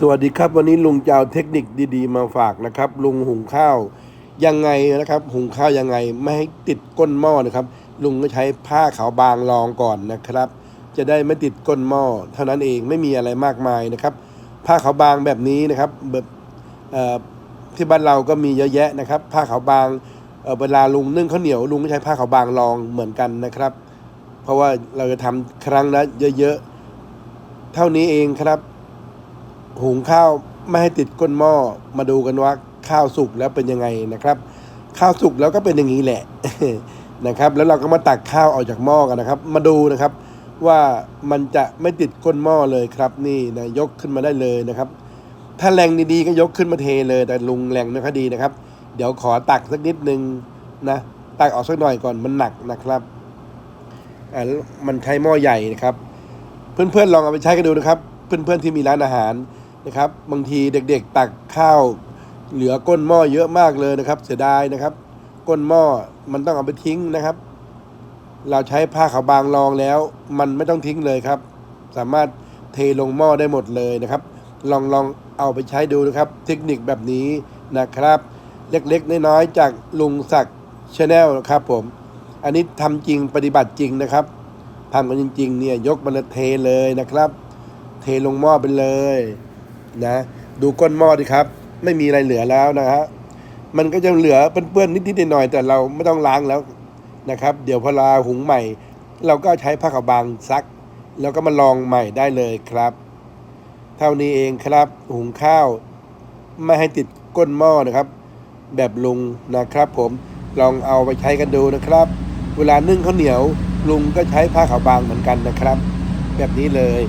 สวัสดีครับ วันนี้ลุงจะเอาเทคนิคดีๆ มาฝากนะครับ ลุงหุงข้าวยังไงนะครับ หุงข้าวยังไงไม่ให้ติดก้นหม้อนะครับ ลุงก็ใช้ผ้าขาวบางรองก่อนนะครับ จะได้ไม่ติดก้นหม้อเท่านั้นเองไม่มีอะไรมากมายนะครับ ผ้าขาวบางแบบนี้นะครับแบบที่บ้านเราก็มีเยอะแยะนะครับ ผ้าขาวบางเเวลาลุงนึ่งข้าวเหนียวลุงก็ใช้ผ้าขาวบางรองเหมือนกันนะครับ เพราะว่าเราจะทำครั้งละเยอะๆเท่านี้เองครับ หุงข้าวไม่ให้ติดก้นหม้อมาดูกันว่าข้าวสุกแล้วเป็นยังไงนะครับ ข้าวสุกแล้วก็เป็นอย่างนี้แหละนะครับ แล้วเราก็มาตักข้าวออกจากหม้อกันนะครับ มาดูนะครับว่ามันจะไม่ติดก้นหม้อเลยครับ นี่นะยกขึ้นมาได้เลยนะครับ ถ้าแรงดีๆก็ยกขึ้นมาเทเลย แต่ลุงแรงไม่ค่อยดีนะครับ เดี๋ยวขอตักสักนิดนึงนะตักออกสักหน่อยก่อนมันหนักนะครับอ่ามันใช้หม้อใหญ่นะครับ เพื่อนๆลองเอาไปใช้กันดูนะครับ เพื่อนๆที่มีร้านอาหาร นะครับ บางทีเด็กๆ ตักข้าวเหลือก้นหม้อเยอะมากเลยนะครับ เสียดายนะครับ ก้นหม้อมันต้องเอาไปทิ้งนะครับ เราใช้ผ้าขาวบางรองแล้ว มันไม่ต้องทิ้งเลยครับ สามารถเทลงหม้อได้หมดเลยนะครับ ลองลองเอาไปใช้ดูนะครับ เทคนิคแบบนี้นะครับ เล็กๆ น้อยๆจากลุงศักดิ์ชาแนลนะครับผม อันนี้ทำจริงปฏิบัติจริงนะครับทำกันจริงๆเนี่ยยกมันเทเลยนะครับ เทลงหม้อไปเลย นะดูก้นหม้อดิครับ ไม่มีอะไรเหลือแล้วนะฮะมันก็จะเหลือเปื้อนๆนิดๆหน่อยๆแต่เราไม่ต้องล้างแล้วนะครับ เดี๋ยวพอเราหุงใหม่ เราก็ใช้ผ้าขาวบางซัก แล้วก็มาลองใหม่ได้เลยครับ เท่านี้เองครับหุงข้าว ไม่ให้ติดก้นหม้อนะครับ แบบลุงนะครับ ผมลองเอาไปใช้กันดูนะครับ เวลานึ่งข้าวเหนียวลุงก็ใช้ผ้าขาวบางเหมือนกันนะครับ แบบนี้เลย